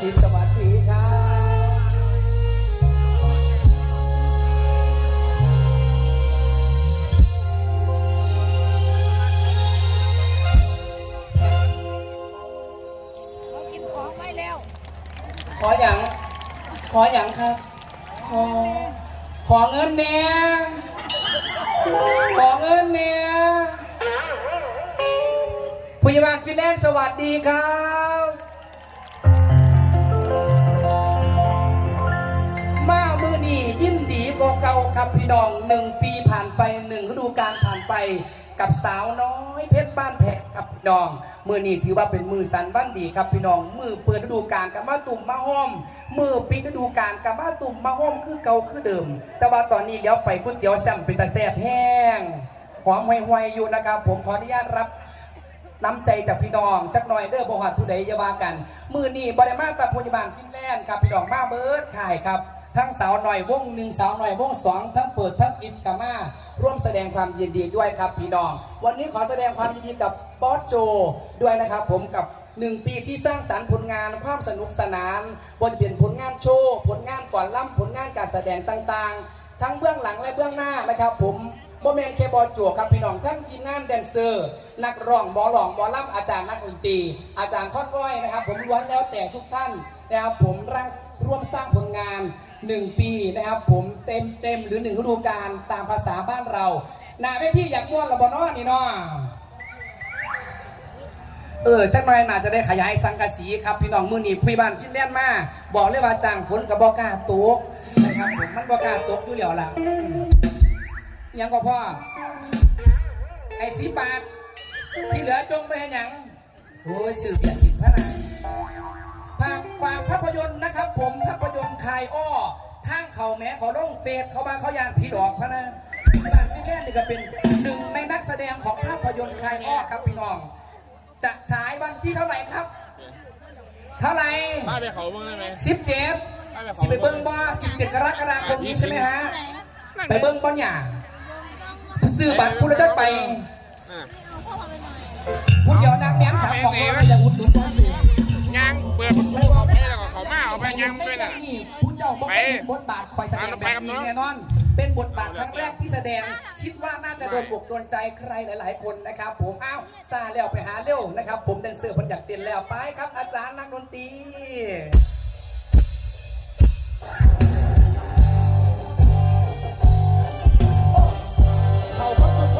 เกียวก็สีสวัสดีครับเขากินของไว้แล้ว ขออย่างขออย่างครับ ขอ ขอเงินเนี่ยขอเงินเนี่ยพยาบาลฟินแลนด์สวัสดีครับ ครับพี่น้องหนึ่งปีผ่านไปหนึ่งฤดูกาลผ่านไปกับสาวน้อยเพชรบ้านแพะครับพี่น้อง มือนี้ถือว่าเป็นมือสันบ้านดีครับพี่น้อง มือเปิดฤดูกาลกับมาตุ่มมาห้อม มือปิดฤดูกาลกับมาตุ่มมาห้อมคือเก่าคือเดิม แต่ว่าตอนนี้เดี๋ยวไปก๋วยเตี๋ยวแซมเป็นตาแซ่บแห้งหอมห่วยๆอยู่นะครับ ผมขออนุญาตรับน้ำใจจากพี่น้องจักหน่อยเด้อบ่หอดผู้ใดอย่าว่ากัน มือนี้บริมาตาพยาบาลกินแลนด์ครับพี่น้องมาเบิร์ดขายครับ ทั้งสาวหน่อยวงหนึ่งสาวหน่อยวงสองทั้งเปิดทั้งปิดกับมาร่วมแสดงความยินดีด้วยครับพี่น้อง วันนี้ขอแสดงความยินดีกับบอสโจด้วยนะครับ ผมกับหนึ่งปีที่สร้างสรรค์ผลงานความสนุกสนานว่าจะเป็นผลงานโชว์ผลงานก่อนล่ำผลงานการแสดงต่างๆ ทั้งเบื้องหลังและเบื้องหน้านะครับ ผมโมเมนต์เคบอลจั่วครับพี่น้องทั้งทีมงานแดนเซอร์ นักร้องหมอหลองหมอล่ำอาจารย์นักดนตรีอาจารย์คอดร้อยนะครับ ผมล้วนแล้วแต่ทุกท่าน นะครับผมร่างร่วมสร้างผลงาน 1 ปีนะครับ ผมเต็มเต็มหรือ1ฤดูกาลตามภาษาบ้านเราหนาเวทีอยากม้วนระบอนอนี่เนาะเออจักหน่อยน่าจะได้ขยายสังกะสีครับพี่น้องมือนีพี่บ้านฟินแลนด์มา บอกเลยว่าจ้างฝนกับบอกาตกนะครับผมมันบอกาตกอยู่แล้วล่ะยังก็พ่อไอ้สีบาทที่เหลือจงไปให้ยังโอ้ยสื่อเบียดผิดพระนายภา ภาพยนตร์นะครับ ผมภาพยนตร์คายอ้อทางเขาแม้เขาลงเฟซเขาบางเขายานผีดอกพะนะบ้านพี่แม่นี่ก็เป็นหนึ่งในนักแสดงของภาพยนตร์คายอ้อครับพี่น้อง จะฉายวันที่เท่าไหร่ครับ เท่าไหร่ป้าไปเขาบ้างได้ไหมสิบเจ็ดสิไปเบิ้งบ่สิบเจ็ดกรกฎาคมนี้ใช่ไหมฮะไปเบิ้งบ่หย่าซื้อบัตรผู้ละจักไปอะผู้เดียวนางแม้มสามของเราไม่อยากอุดหนุน ยังด้วยน่ะนี่ผู้เจ้าบอกเป็นบทบาทคอยแสดงแบบนี้แน่นอน เป็นบทบาทครั้งแรกที่แสดง คิดว่าน่าจะโดนอกโดนใจใครหลาย ๆ คนนะครับ ผมอ้าวซาแล้วไปหาเร็วนะครับ ผมแดนเซอร์คนอยากเต้นแล้วไปครับ อาจารย์นักดนตรีเขาเขาสุดพอดีเลยกุ